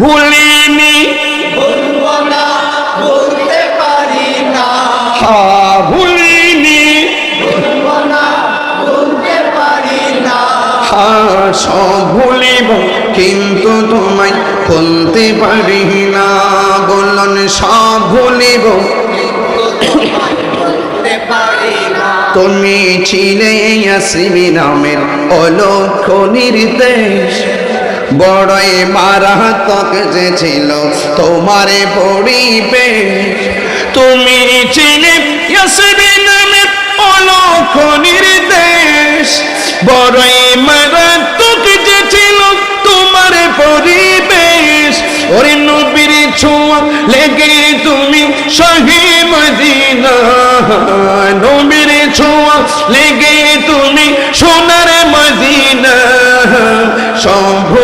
ভুলিনি। ভুলতে পারি না ভুলিনি। ভুলবো পারি না সব ভুলিব, কিন্তু তোমায় বলতে পারি না। বলন, সব ভুলিব। বলতে তুমি ছিলে আসিবি নামের অলক্ষ নির্দেশ। বড়ই মারাত্মক যে ছিল তোমার পরিবেশ তুমি ছিলে আসিবি নামের অলক্ষ নির্দেশ। বড়ই মারাত্মক যে ছিল তোমার পরিবেশ। ওরে নবীর ছোঁয়া লেগে তুমি সহি মদিনা। নবীর ছোঁয়া লেগে তুমি সোনার মদিনা। সম্ভু